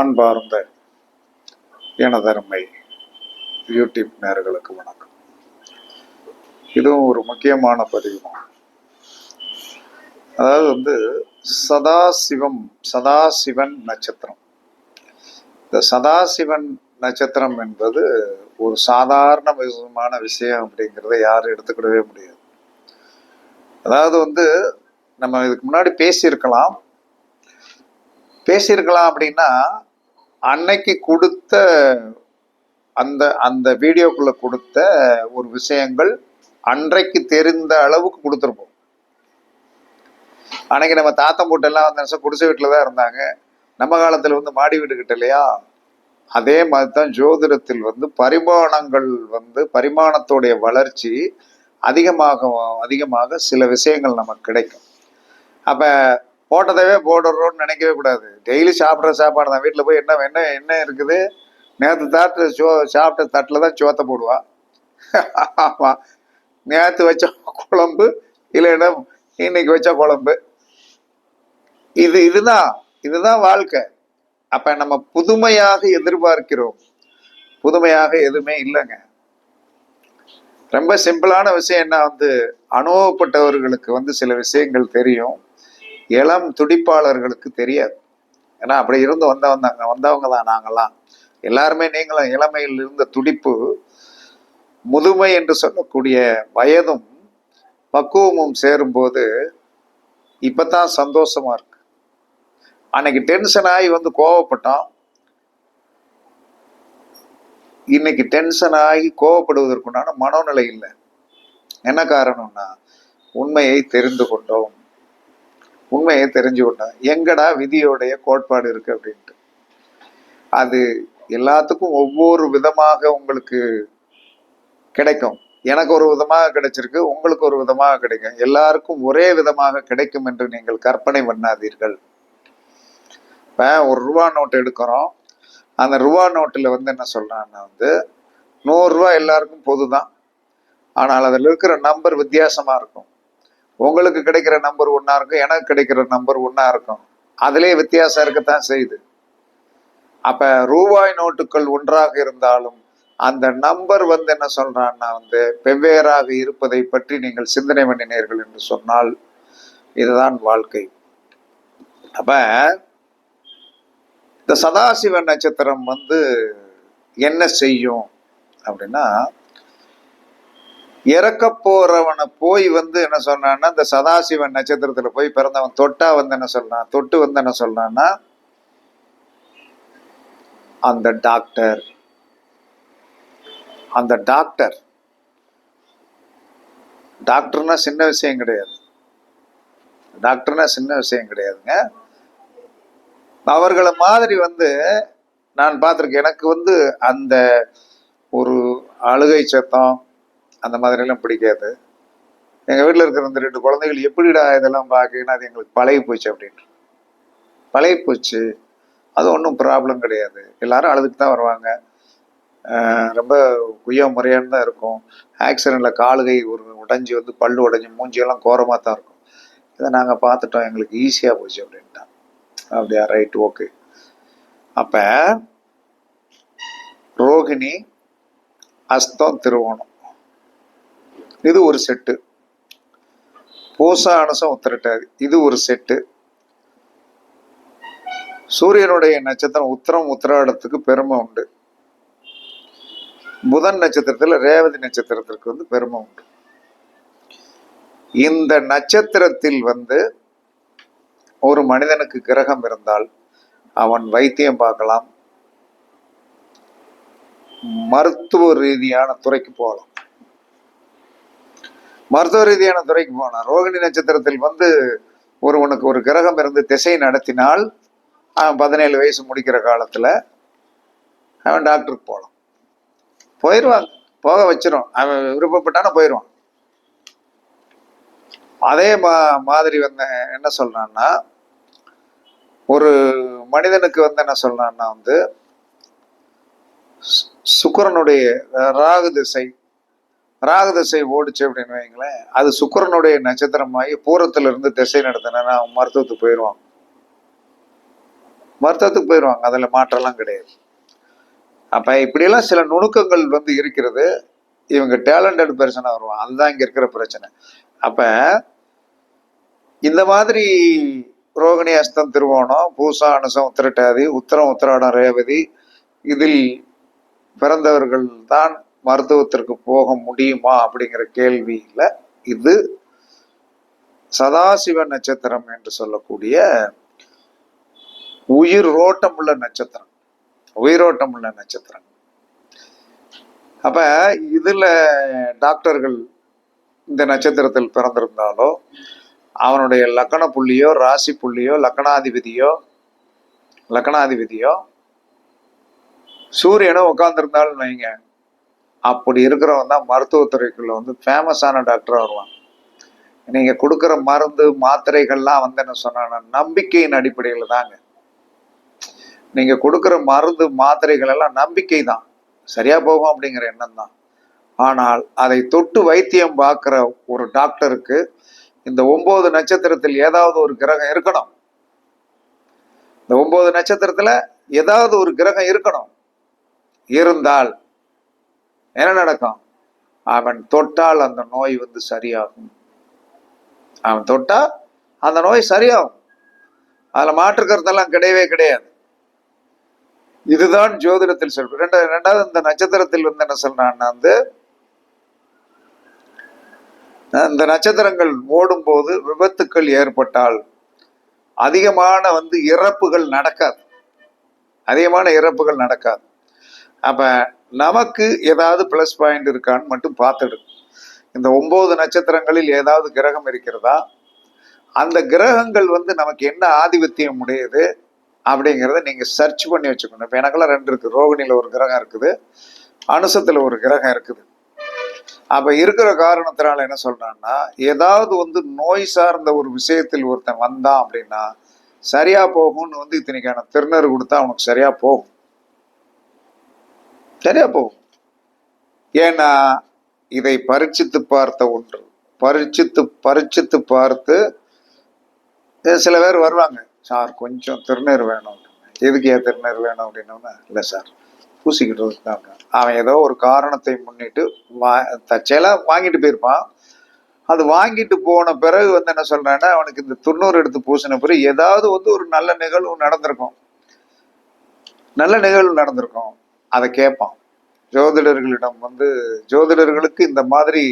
அன்பார்ந்த எனதருமை யூடியூப் நேர்களுக்கு வணக்கம். இதுவும் ஒரு முக்கியமான பதிவு அதாவது வந்து சதாசிவம் சதாசிவன் நட்சத்திரம். இந்த சதாசிவன் நட்சத்திரம் என்பது ஒரு சாதாரண விதமான விஷயம் அப்படிங்கிறத யாரும் எடுத்துக்கிடவே முடியாது. அதாவது வந்து நம்ம இதுக்கு முன்னாடி பேசியிருக்கலாம். பேசியிருக்கலாம் அப்படின்னா அன்னைக்கு கொடுத்த அந்த அந்த வீடியோக்குள்ள கொடுத்த ஒரு விஷயங்கள் அன்றைக்கு தெரிந்த அளவுக்கு கொடுத்துருப்போம். அன்னைக்கு நம்ம தாத்தம் போட்டெல்லாம் வந்து நிமிஷம் குடிசை வீட்டில் தான் இருந்தாங்க. நம்ம காலத்தில் வந்து மாடி வீடு கிட்ட இல்லையா? அதே மாதிரி தான் ஜோதிடத்தில் வந்து பரிமாணங்கள் வந்து பரிமாணத்துடைய வளர்ச்சி அதிகமாக அதிகமாக சில விஷயங்கள் நமக்கு கிடைக்கும். அப்போ போட்டதவே போடுறோம்னு நினைக்கவே கூடாது. டெய்லி சாப்பிட்ற சாப்பாடு தான். வீட்டில் போய் என்ன என்ன என்ன இருக்குது? நேற்று தாட்டு சோ சாப்பிட்ட தட்டில் தான் சோத்தை போடுவா. ஆமாம் நேற்று வச்ச குழம்பு இல்லைன்னா இன்னைக்கு வச்ச குழம்பு. இது இதுதான் இதுதான் வாழ்க்கை. அப்ப நம்ம புதுமையாக எதிர்பார்க்கிறோம். புதுமையாக எதுவுமே இல்லைங்க. ரொம்ப சிம்பிளான விஷயம் என்ன வந்து அனுபவப்பட்டவர்களுக்கு வந்து சில விஷயங்கள் தெரியும். இளம் துடிப்பாளர்களுக்கு தெரியாது. ஏன்னா அப்படி இருந்து வந்த வந்தாங்க வந்தவங்க தான் நாங்கள்லாம் எல்லாருமே நீங்களும் இளமையில் இருந்த துடிப்பு முதுமை என்று சொல்லக்கூடிய வயதும் பக்குவமும் சேரும்போது இப்பதான் சந்தோஷமா இருக்கு. அன்னைக்கு டென்ஷன் ஆகி வந்து கோவப்பட்டோம். இன்னைக்கு டென்ஷன் ஆகி கோவப்படுவதற்குண்டான மனோநிலை இல்லை. என்ன காரணம்னா உண்மையை தெரிந்து கொண்டோம். உண்மையை தெரிஞ்சு கொண்டோம் எங்கடா விதியோடைய கோட்பாடு இருக்கு அப்படின்ட்டு. அது எல்லாத்துக்கும் ஒவ்வொரு விதமாக உங்களுக்கு கிடைக்கும். எனக்கு ஒரு விதமாக கிடைச்சிருக்கு உங்களுக்கு ஒரு விதமாக கிடைக்கும். எல்லாருக்கும் ஒரே விதமாக கிடைக்கும் என்று நீங்கள் கற்பனை பண்ணாதீர்கள். இப்போ ஒரு ரூபா நோட்டு எடுக்கிறோம். அந்த ரூபா நோட்டில் வந்து என்ன சொல்கிறான்னா வந்து நூறுரூவா எல்லாருக்கும் பொது தான் ஆனால் அதில் இருக்கிற நம்பர் வித்தியாசமாக இருக்கும். உங்களுக்கு கிடைக்கிற நம்பர் ஒன்றா இருக்கும் எனக்கு கிடைக்கிற நம்பர் ஒன்றா இருக்கும். அதிலே வித்தியாசம் இருக்கத்தான் செய்யுது. அப்போ ரூபாய் நோட்டுகள் ஒன்றாக இருந்தாலும் அந்த நம்பர் வந்து என்ன சொல்றான்னா வந்து வெவ்வேறாக இருப்பதை பற்றி நீங்கள் சிந்தனை பண்ணினீர்கள் என்று சொன்னால் இதுதான் வாழ்க்கை. அப்ப இந்த சதாசிவ நட்சத்திரம் வந்து என்ன செய்யும் அப்படின்னா இறக்க போறவனை போய் வந்து என்ன சொன்னான்னா இந்த சதாசிவன் நட்சத்திரத்துல போய் பிறந்தவன் தொட்டா வந்து என்ன சொல்றான்? தொட்டு வந்து என்ன சொல்றான்னா அந்த டாக்டர் அந்த டாக்டர் டாக்டர்னா சின்ன விஷயம் கிடையாது. டாக்டர்னா சின்ன விஷயம் கிடையாதுங்க. அவர்களை மாதிரி வந்து நான் பார்த்துருக்கேன். எனக்கு வந்து அந்த ஒரு அழுகை சத்தம் அந்த மாதிரிலாம் பிடிக்காது. எங்கள் வீட்டில் இருக்கிற அந்த ரெண்டு குழந்தைகள் எப்படிடா இதெல்லாம் பார்க்கணும் அது எங்களுக்கு பழகி போச்சு அப்படின்ட்டு. பழகி போச்சு. அது ஒன்றும் ப்ராப்ளம் கிடையாது. எல்லாரும் அழுதுக்கு தான் வருவாங்க. ரொம்ப குய்ய முறையான்னு தான் இருக்கும். ஆக்சிடெண்ட்டில் காலுகை ஒரு உடஞ்சி வந்து பல்லு உடஞ்சி மூஞ்சியெல்லாம் கோரமாக தான் இருக்கும். இதை நாங்கள் பார்த்துட்டோம். எங்களுக்கு ஈஸியாக போச்சு அப்படின்ட்டான். அப்படியா ரைட் ஓகே அப்போ ரோகிணி அஸ்தம் திருவோணம். இது ஒரு செட்டு. பூசா அனுசம் உத்திரட்டாதி. இது ஒரு செட்டு. சூரியனுடைய நட்சத்திரம் உத்தரம் உத்திராடத்துக்கு பெருமை உண்டு. புதன் நட்சத்திரத்துல ரேவதி நட்சத்திரத்திற்கு வந்து பெருமை உண்டு. இந்த நட்சத்திரத்தில் வந்து ஒரு மனிதனுக்கு கிரகம் இருந்தால் அவன் வைத்தியம் பார்க்கலாம். மருத்துவ ரீதியான துறைக்கு போகலாம். மருத்துவ ரீதியான துறைக்கு போனான் ரோகிணி நட்சத்திரத்தில் வந்து ஒருவனுக்கு ஒரு கிரகம் இருந்து திசை நடத்தினால் அவன் பதினேழு வயசு முடிக்கிற காலத்தில் அவன் டாக்டருக்கு போகலாம் போயிடுவாங்க போக வச்சிரும். அவன் விருப்பப்பட்டான போயிடுவான் அதே மா மாதிரி வந்து என்ன சொல்றான்னா ஒரு மனிதனுக்கு வந்து என்ன சொல்கிறான்னா வந்து சு- சுக்கிரனுடைய ராகு திசை ராகதசை திசை ஓடிச்சு அப்படின்னு வைங்களேன் அது சுக்கரனுடைய நட்சத்திரமாகி பூரத்துல இருந்து திசை நடத்தினா அவன் மருத்துவத்துக்கு போயிடுவாங்க மருத்துவத்துக்கு போயிடுவாங்க அதில் மாற்றம்லாம் கிடையாது. அப்போ இப்படியெல்லாம் சில நுணுக்கங்கள் வந்து இருக்கிறது. இவங்க டேலண்டட் பர்சனாக வருவாங்க அதுதான் இங்கே இருக்கிற பிரச்சனை. அப்போ இந்த மாதிரி ரோகிணி அஸ்தம் திருவோணம் பூசா அனுசம் உத்திரட்டாதி உத்தரம் உத்திராடம் ரேவதி இதில் பிறந்தவர்கள் தான் மருத்துவத்திற்கு போக முடியுமா அப்படிங்கிற கேள்வியில் இது சதாசிவ நட்சத்திரம் என்று சொல்லக்கூடிய உயிர் உள்ள நட்சத்திரம் உயிரோட்டம் உள்ள நட்சத்திரம். அப்ப இதுல டாக்டர்கள் இந்த நட்சத்திரத்தில் பிறந்திருந்தாலோ அவனுடைய லக்கண புள்ளியோ ராசி புள்ளியோ லக்கணாதிபதியோ லக்கணாதிபதியோ சூரியனோ உட்காந்துருந்தாலும் வைங்க. அப்படி இருக்கிறவன் தான் மருத்துவத்துறைக்குள்ள வந்து ஃபேமஸான டாக்டராக வருவான். நீங்க கொடுக்குற மருந்து மாத்திரைகள்லாம் வந்து என்ன சொன்னா நம்பிக்கையின் அடிப்படையில் தாங்க. நீங்க கொடுக்குற மருந்து மாத்திரைகள் எல்லாம் நம்பிக்கை தான். சரியா போகும் அப்படிங்கிற எண்ணம் தான். ஆனால் அதை தொட்டு வைத்தியம் பார்க்குற ஒரு டாக்டருக்கு இந்த ஒன்பது நட்சத்திரத்தில் ஏதாவது ஒரு கிரகம் இருக்கணும். இந்த ஒன்பது நட்சத்திரத்துல ஏதாவது ஒரு கிரகம் இருக்கணும். இருந்தால் என்ன நடக்கும்? அவன் தொட்டால் அந்த நோய் வந்து சரியாகும். அவன் தொட்டா அந்த நோய் சரியாகும். அதுல மாற்று கருத்தெல்லாம் கிடையவே கிடையாது. இதுதான் ஜோதிடத்தில் சொல் ரெண்டாவது ரெண்டாவது இந்த நட்சத்திரத்தில் வந்து என்ன சொல்றான்னா வந்து இந்த நட்சத்திரங்கள் ஓடும்போது விபத்துக்கள் ஏற்பட்டால் அதிகமான வந்து இறப்புகள் நடக்காது. அதிகமான இறப்புகள் நடக்காது. அப்ப நமக்கு ஏதாவது ப்ளஸ் பாயிண்ட் இருக்கான்னு மட்டும் பார்த்துடு. இந்த ஒம்பது நட்சத்திரங்களில் ஏதாவது கிரகம் இருக்கிறதா? அந்த கிரகங்கள் வந்து நமக்கு என்ன ஆதிபத்தியம் உடையது அப்படிங்கிறத நீங்கள் சர்ச் பண்ணி வச்சுக்கணும். இப்போ எனக்கெல்லாம் ரெண்டு இருக்குது ரோகிணியில் ஒரு கிரகம் இருக்குது. அனுசத்தில் ஒரு கிரகம் இருக்குது. அப்போ இருக்கிற காரணத்தினால என்ன சொல்கிறான்னா ஏதாவது வந்து நோய் சார்ந்த ஒரு விஷயத்தில் ஒருத்தன் வந்தான் அப்படின்னா சரியாக போகும்னு வந்து இத்தனைக்கான திருநர் கொடுத்தா அவனுக்கு சரியாக போகும். சரியா போகும் ஏன்னா இதை பரீட்சித்து பார்த்த ஒன்று. பரீட்சித்து பரீட்சித்து பார்த்து சில பேர் வருவாங்க. சார் கொஞ்சம் திருநீர் வேணும் எதுக்கு ஏன் திருநீர் வேணும்? அப்படின்னோன்னா இல்லை சார் பூசிக்கிட்டு இருக்காங்க அவன் ஏதோ ஒரு காரணத்தை முன்னிட்டு வா தச்சையெல்லாம் வாங்கிட்டு போயிருப்பான். அது வாங்கிட்டு போன பிறகு வந்து என்ன சொல்றான்னா அவனுக்கு இந்த துண்ணூறு எடுத்து பூசின பிறகு ஏதாவது வந்து ஒரு நல்ல நிகழ்வு நடந்திருக்கும். நல்ல நிகழ்வு நடந்திருக்கும். அதை கேட்பான். ஜோதிடர்களிடம் வந்து ஜோதிடர்களுக்கு இந்த மாதிரி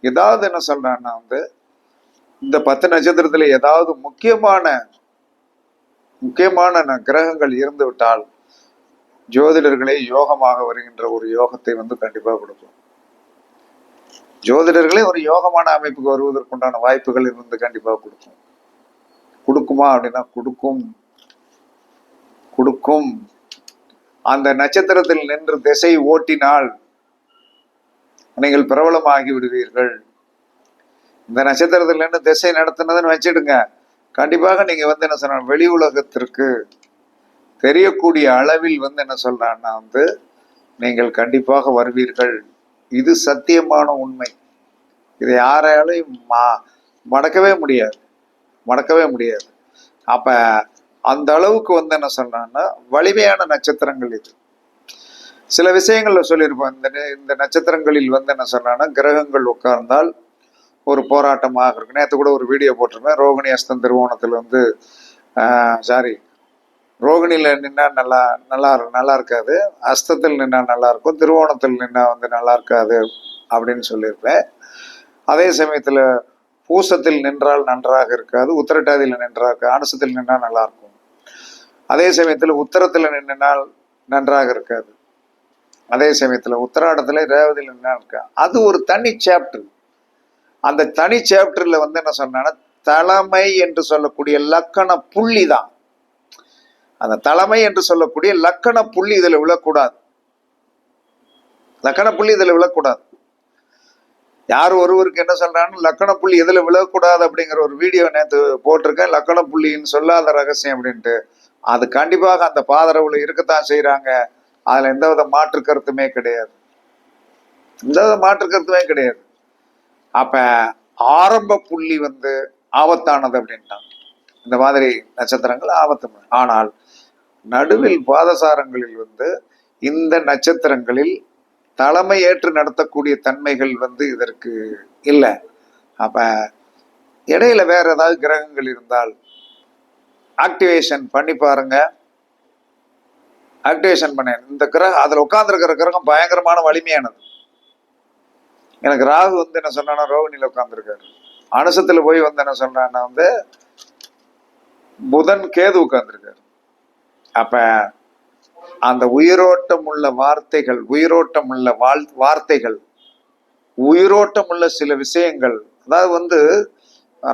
ஏதாவது என்ன சொல்றான்னா வந்து இந்த பத்து நட்சத்திரத்துல ஏதாவது முக்கியமான முக்கியமான கிரகங்கள் இருந்து விட்டால் ஜோதிடர்களே யோகமாக வருகின்ற ஒரு யோகத்தை வந்து கண்டிப்பாக கொடுக்கும். ஜோதிடர்களே ஒரு யோகமான அமைப்புக்கு வருவதற்குண்டான வாய்ப்புகள் இருந்து கண்டிப்பாக கொடுக்கும். கொடுக்குமா அப்படின்னா கொடுக்கும். கொடுக்கும். அந்த நட்சத்திரத்தில் நின்று திசை ஓட்டினால் நீங்கள் பிரபலமாகி விடுவீர்கள். இந்த நட்சத்திரத்தில் நின்று திசை நடத்தினதுன்னு வச்சிடுங்க. கண்டிப்பாக நீங்க வந்து என்ன சொன்ன வெளி உலகத்திற்கு தெரியக்கூடிய அளவில் வந்து என்ன சொல்றான்னா வந்து நீங்கள் கண்டிப்பாக வருவீர்கள். இது சத்தியமான உண்மை. இதை யாராலையும் மா- மடக்கவே முடியாது. மடக்கவே முடியாது. அப்போ அந்த அளவுக்கு வந்து என்ன சொல்றான்னா வலிமையான நட்சத்திரங்கள் இது. சில விஷயங்கள்ல சொல்லியிருப்போம் இந்த இந்த நட்சத்திரங்களில் வந்து என்ன சொல்றான்னா கிரகங்கள் உட்கார்ந்தால் ஒரு போராட்டமாக இருக்கு நேற்று கூட ஒரு வீடியோ போட்டிருப்பேன் ரோகிணி அஸ்தம் திருவோணத்தில் வந்து சாரி ரோகிணியில் நின்னா நல்லா நல்லா நல்லா இருக்காது அஸ்தத்தில் நின்னா நல்லா இருக்கும் திருவோணத்தில் நின்னா வந்து நல்லா இருக்காது அப்படின்னு சொல்லியிருப்பேன். அதே சமயத்தில் பூசத்தில் நின்றால் நன்றாக இருக்காது உத்திரட்டாதியில் நின்றாக இருக்கு அனுசத்தில் நின்றால் நல்லா இருக்கும். அதே சமயத்தில் உத்தரத்தில் நின்னால் நன்றாக இருக்காது. அதே சமயத்தில் உத்தராடத்தில் ரேவதியில் நின்னா இருக்கா அது ஒரு தனி சாப்டர் அந்த தனி சாப்டரில் வந்து என்ன சொன்னான்னா தலைமை என்று சொல்லக்கூடிய லக்கண புள்ளி தான். அந்த தலைமை என்று சொல்லக்கூடிய லக்கண புள்ளி இதில் விழக்கூடாது. லக்கண புள்ளி இதில் விழக்கூடாது. யார் ஒருவருக்கு என்ன சொல்றான்னு லக்கண புள்ளி எதுல விழக்கூடாது அப்படிங்கிற ஒரு வீடியோ நேற்று போட்டிருக்கேன். லக்கண புள்ளின்னு சொல்லாத ரகசியம் அப்படின்ட்டு. அது கண்டிப்பாக அந்த பாதரவுல இருக்கத்தான் செய்றாங்க. அதுல எந்தவித மாற்று கருத்துமே கிடையாது. எந்த வித மாற்று கருத்துமே கிடையாது. அப்ப ஆரம்ப புள்ளி வந்து ஆபத்தானது அப்படின்ட்டாங்க. இந்த மாதிரி நட்சத்திரங்கள் ஆபத்து. ஆனால் நடுவில் பாதசாரங்களில் வந்து இந்த நட்சத்திரங்களில் தலைமை ஏற்று நடத்தக்கூடிய தன்மைகள் வந்து இதற்கு இல்லை. அப்ப இடையில வேற ஏதாவது கிரகங்கள் இருந்தால் ஆக்டிவேஷன் பண்ணி பாருங்க. ஆக்டிவேஷன் பண்ணேன் இந்த கிரகம் அதுல உட்கார்ந்துருக்கிற கிரகம் பயங்கரமான வலிமையானது. எனக்கு ராகு வந்து என்ன சொன்னா ரோகிணியில உட்காந்துருக்காரு அனுசத்துல போய் வந்து என்ன சொல்றான்னா வந்து புதன் கேது உட்கார்ந்துருக்காரு. அப்ப அந்த உயிரோட்டம் உள்ள வார்த்தைகள் உயிரோட்டம் உள்ள வாழ் வார்த்தைகள் உயிரோட்டம் உள்ள சில விஷயங்கள் அதாவது வந்து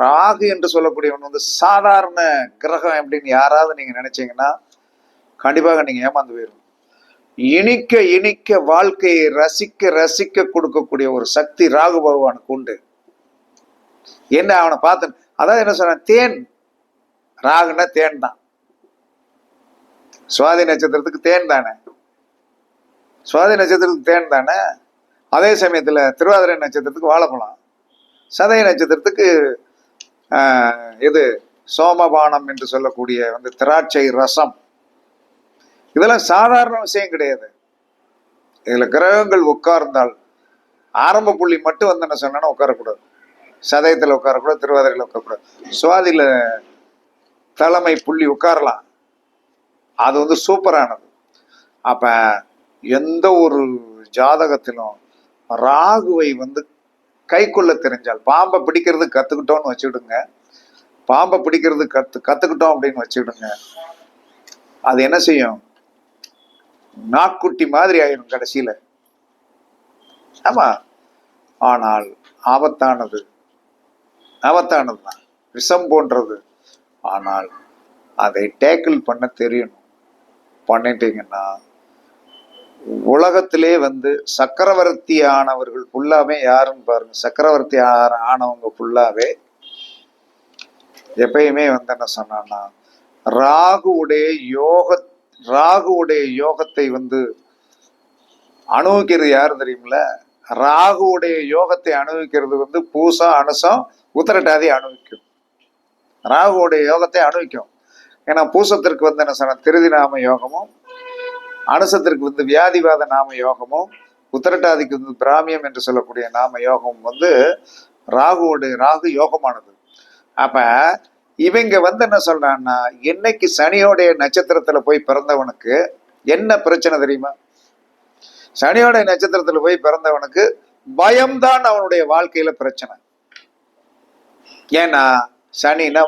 ராகு என்று சொல்லக்கூடியவன் வந்து சாதாரண கிரகம் அப்படின்னு யாராவது நீங்க நினைச்சீங்கன்னா கண்டிப்பாக நீங்க ஏமாந்து போயிடும் இனிக்க இனிக்க வாழ்க்கையை ரசிக்க ரசிக்க கொடுக்கக்கூடிய ஒரு சக்தி ராகு பகவானுக்கு உண்டு. என்ன அவனை பார்த்து அதாவது என்ன சொன்ன தேன். ராகுன்னா தேன் தான். சுவாதி நட்சத்திரத்துக்கு தேன் தானே? சுவாதி நட்சத்திரத்துக்கு தேன் தானே? அதே சமயத்தில் திருவாதிரை நட்சத்திரத்துக்கு வாழைப்பழம். சதய நட்சத்திரத்துக்கு இது சோமபானம் என்று சொல்லக்கூடிய வந்து திராட்சை ரசம். இதெல்லாம் சாதாரண விஷயம் கிடையாது. இதுல கிரகங்கள் உட்கார்ந்தால் ஆரம்ப புள்ளி மட்டும் வந்து என்ன சொன்னா உட்காரக்கூடாது. சதயத்துல உட்காரக்கூடாது திருவாதிரையில் உட்காரக்கூடாது. சுவாதியில தலைமை புள்ளி உட்காரலாம். அது வந்து சூப்பரானது. அப்ப எந்த ஒரு ஜாதகத்திலும் ராகுவை வந்து கைக்குள்ள தெரிஞ்சால். பாம்பை பிடிக்கிறது கத்துக்கிட்டோம்னு வச்சுடுங்க பாம்பை பிடிக்கிறது கத்து கத்துக்கிட்டோம் அப்படின்னு வச்சுடுங்க அது என்ன செய்யும்? நாக்குட்டி மாதிரி ஆயிடும் கடைசியில. ஆமா. ஆனால் ஆபத்தானது. ஆபத்தானது தான் விஷம் போன்றது. ஆனால் அதை டேக்கிள் பண்ண தெரியணும். பண்ணிட்டீங்கன்னா உலகத்திலே வந்து சக்கரவர்த்தி ஆனவர்கள் ஃபுல்லாவே யாருன்னு பாருங்க. சக்கரவர்த்தி ஆ- ஆனவங்க ஃபுல்லாவே எப்பயுமே வந்து என்ன சொன்னான்னா ராகுவுடைய யோக ராகுவுடைய யோகத்தை வந்து அனுபவிக்கிறது யாரு தெரியுமில ராகுவுடைய யோகத்தை அனுபவிக்கிறது வந்து பூசா அனுசம் உத்தரட்டாதி அனுபவிக்கும் ராகுவுடைய யோகத்தை அனுபவிக்கும் ஏன்னா பூசத்திற்கு வந்து என்ன சொன்ன திருதிநாம யோகமும் அனுசத்திற்கு வந்து வியாதிவாத நாம யோகமும் உத்தரட்டாதிக்கு வந்து பிராமியம் என்று சொல்லக்கூடிய நாம யோகம் வந்து ராகுவோடைய ராகு யோகமானது. அப்ப இவங்க வந்து என்ன சொல்றான்னா என்னைக்கு சனியோடைய நட்சத்திரத்துல போய் பிறந்தவனுக்கு என்ன பிரச்சனை தெரியுமா? சனியோடைய நட்சத்திரத்துல போய் பிறந்தவனுக்கு பயம்தான் அவனுடைய வாழ்க்கையில பிரச்சனை. ஏன்னா சனினா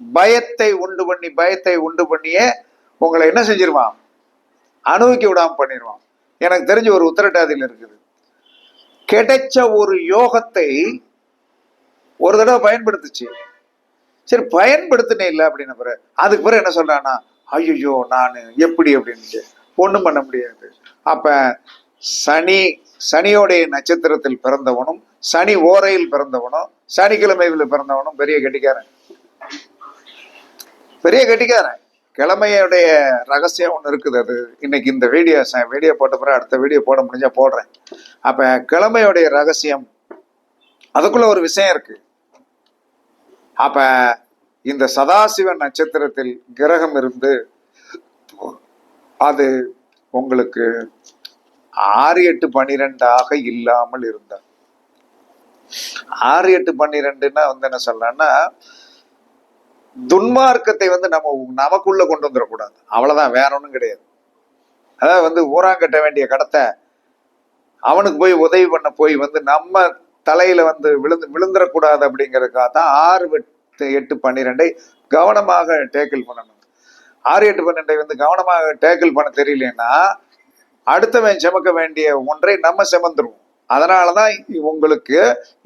பயத்தை உண்டு பண்ணி பயத்தை உண்டு பண்ணியே உங்களை என்ன செஞ்சிருவான்? அனுபவிக்க விடாமல் பண்ணிடுவான் எனக்கு தெரிஞ்ச ஒரு உத்தரட்டாதியில் இருக்குது. கிடைச்ச ஒரு யோகத்தை ஒரு தடவை பயன்படுத்துச்சு. சரி பயன்படுத்தினே இல்லை அப்படின்னு பிறகு அதுக்கு பிறகு என்ன சொல்றான்னா ஐயோ நான் எப்படி அப்படின்னு ஒண்ணும் பண்ண முடியாது. அப்ப சனி சனியோடைய நட்சத்திரத்தில் பிறந்தவனும் சனி ஓரையில் பிறந்தவனும் சனிக்கிழமையில் பிறந்தவனும் பெரிய கெட்டிக்காரன். பெரிய கெட்டிக்காரன். கிழமையுடைய ரகசியம் ஒன்று இருக்குது அது. இன்னைக்கு இந்த வீடியோ வீடியோ போட்ட பிறகு அடுத்த வீடியோ போட முடிஞ்சா போடுறேன். அப்ப கிழமையுடைய ரகசியம் அதுக்குள்ள ஒரு விஷயம் இருக்கு. அப்ப இந்த சதாசிவ நட்சத்திரத்தில் கிரகம் இருந்து அது உங்களுக்கு ஆறு எட்டு பன்னிரெண்டாக இல்லாமல் இருந்தார். ஆறு எட்டு பன்னிரெண்டுன்னா வந்து என்ன சொல்லலாம்னா துன்மார்க்கத்தை வந்து நம்ம நமக்குள்ள கொண்டு வந்துடக்கூடாது. அவ்வளவுதான் வேற ஒன்றும் கிடையாது. அதாவது வந்து ஊராங்கட்ட வேண்டிய கடத்தை அவனுக்கு போய் உதவி பண்ண போய் வந்து நம்ம தலையில வந்து விழுந்து விழுந்துடக்கூடாது அப்படிங்கிறதுக்காக தான் ஆறு எட்டு எட்டு பன்னிரெண்டை கவனமாக டேக்கிள் பண்ணணும். ஆறு எட்டு பன்னெண்டை வந்து கவனமாக டேக்கிள் பண்ண தெரியலன்னா அடுத்தவன் சுமக்க வேண்டிய ஒன்றை நம்ம சுமந்துருவோம். அதனாலதான் உங்களுக்கு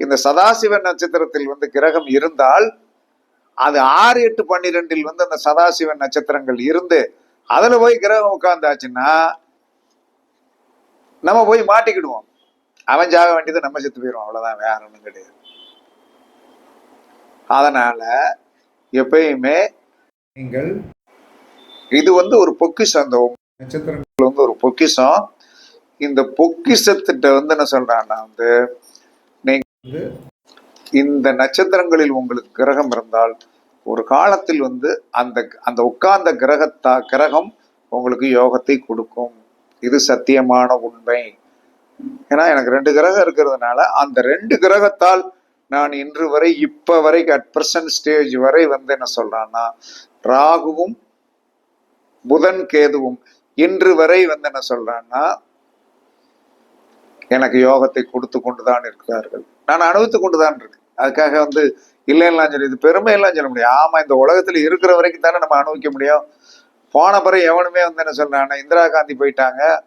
இந்த சதாசிவ நட்சத்திரத்தில் வந்து கிரகம் இருந்தால் அது ஆறு எட்டு பன்னிரெண்டில் வந்து அந்த சதாசிவன் நட்சத்திரங்கள் இருந்து அதுல போய் கிரகம் உட்கார்ந்தாச்சுன்னா நம்ம போய் மாட்டிக்கிடுவோம். அவன் ஜாக வேண்டியது நம்ம செத்து போயிடும் அவ்வளவுதான் வேற ஒன்றும் கிடையாது. அதனால எப்பயுமே நீங்கள் இது வந்து ஒரு பொக்கிஷம் அந்த நட்சத்திரங்கள் வந்து ஒரு பொக்கிஷம். இந்த பொக்கிஷத்திட்ட வந்து என்ன சொல்றான்னா வந்து நீங்க வந்து இந்த நட்சத்திரங்களில் உங்களுக்கு கிரகம் இருந்தால் ஒரு காலத்தில் வந்து அந்த அந்த உட்கார்ந்த கிரகத்தா கிரகம் உங்களுக்கு யோகத்தை கொடுக்கும். இது சத்தியமான உண்மை. ஏன்னா எனக்கு ரெண்டு கிரகம் இருக்கிறதுனால அந்த ரெண்டு கிரகத்தால் நான் இன்று வரை இப்ப வரை அட் பிரசன்ட் ஸ்டேஜ் வரை வந்து என்ன சொல்றான்னா ராகுவும் புதன் கேதுவும் இன்று வரை வந்து என்ன சொல்றான்னா எனக்கு யோகத்தை கொடுத்து கொண்டுதான் இருக்கிறார்கள். நான் அனுபவித்து கொண்டு தான் இருக்கேன். அதுக்காக வந்து இல்லைன்னா சொல்லி இது பெருமையெல்லாம் சொல்ல முடியும் ஆமாம் இந்த உலகத்தில் இருக்கிற வரைக்கும் தானே நம்ம அனுபவிக்க முடியும். போன பிறகு எவனுமே வந்து என்ன சொல்கிறான் இந்திரா காந்தி போயிட்டாங்க.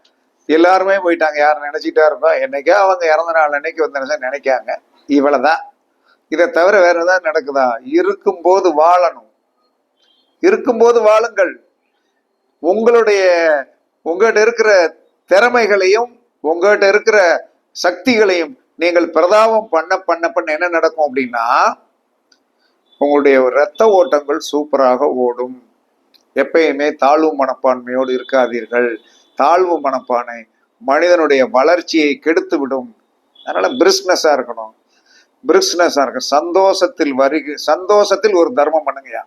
எல்லாருமே போயிட்டாங்க. யார் நினச்சிக்கிட்டா இருப்பா? என்னைக்கா அவங்க இறந்த நாள் அன்னைக்கு வந்து என்ன நினைக்காங்க. இவ்வளவுதான். இதை தவிர வேற ஏதாவது நடக்குதா? இருக்கும்போது வாழணும். இருக்கும்போது வாழுங்கள். உங்களுடைய உங்கள்கிட்ட இருக்கிற திறமைகளையும் உங்கள்கிட்ட இருக்கிற சக்திகளையும் நீங்கள் பிரதாபம் பண்ண பண்ண பண்ண என்ன நடக்கும் அப்படின்னா உங்களுடைய இரத்த ஓட்டங்கள் சூப்பராக ஓடும். எப்பயுமே தாழ்வு மனப்பான்மையோடு இருக்காதீர்கள். தாழ்வு மனப்பானை மனிதனுடைய வளர்ச்சியை கெடுத்து விடும் அதனால பிரிஸ்னஸா இருக்கணும். பிரிஸ்னஸா இருக்க சந்தோஷத்தில் வருகை சந்தோஷத்தில் ஒரு தர்மம் பண்ணுங்கயா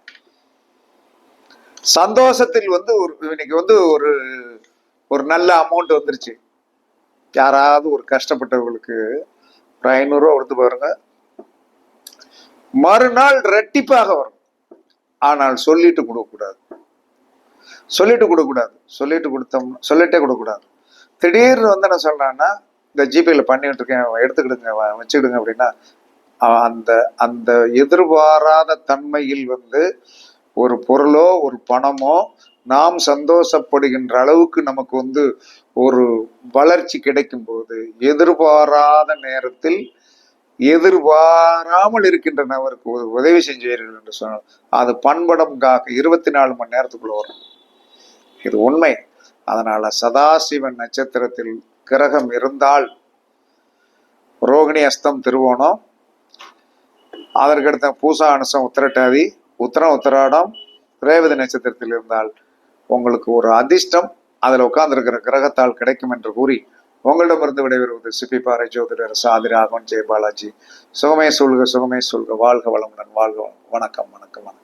சந்தோஷத்தில் வந்து ஒரு இன்னைக்கு வந்து ஒரு ஒரு நல்ல அமௌண்ட் வந்துருச்சு. யாராவது ஒரு கஷ்டப்பட்டவங்களுக்கு ஒரு ஐநூறுரூவா கொடுத்து பாருங்க. மறுநாள் ரெட்டிப்பாக வரும். ஆனால் சொல்லிட்டு கொடுக்கக்கூடாது. சொல்லிட்டு கொடுக்கக்கூடாது. சொல்லிட்டு கொடுத்தோம் சொல்லிட்டே கொடுக்கக்கூடாது. திடீர்னு வந்து என்ன சொல்கிறான்னா இந்த ஜிபேல பண்ணிட்டு இருக்கேன் எடுத்துக்கிடுங்க வச்சுக்கிடுங்க அப்படின்னா அந்த அந்த எதிர்பாராத தன்மையில் வந்து ஒரு பொருளோ ஒரு பணமோ நாம் சந்தோஷப்படுகின்ற அளவுக்கு நமக்கு வந்து ஒரு வளர்ச்சி கிடைக்கும் போது எதிர்பாராத நேரத்தில் எதிர்பாராமல் இருக்கின்ற நபருக்கு உதவி செஞ்சீர்கள் என்று சொன்னால் அது பண்படம் காக்க இருபத்தி நாலு மணி நேரத்துக்குள்ள வரும். இது உண்மை. அதனால சதாசிவன் நட்சத்திரத்தில் கிரகம் இருந்தால் ரோகிணி அஸ்தம் திருவோணம் அதற்கடுத்த பூசா அனுசம் உத்திரட்டாதி உத்தரம் உத்தராடம் ரேவதி நட்சத்திரத்தில் இருந்தால் உங்களுக்கு ஒரு அதிர்ஷ்டம் அதில் உட்கார்ந்துருக்கிற கிரகத்தால் கிடைக்கும் என்று கூறி உங்களிடமிருந்து விடைபெறுவது சிப்பிப்பாறை ஜோதிடர் சாதிராகவன் ஜெயபாலாஜி. சுகமே சொல்க சுகமே சொல்க. வாழ்க வளமுடன் வாழ்க வணக்கம் வணக்கம் வணக்கம்.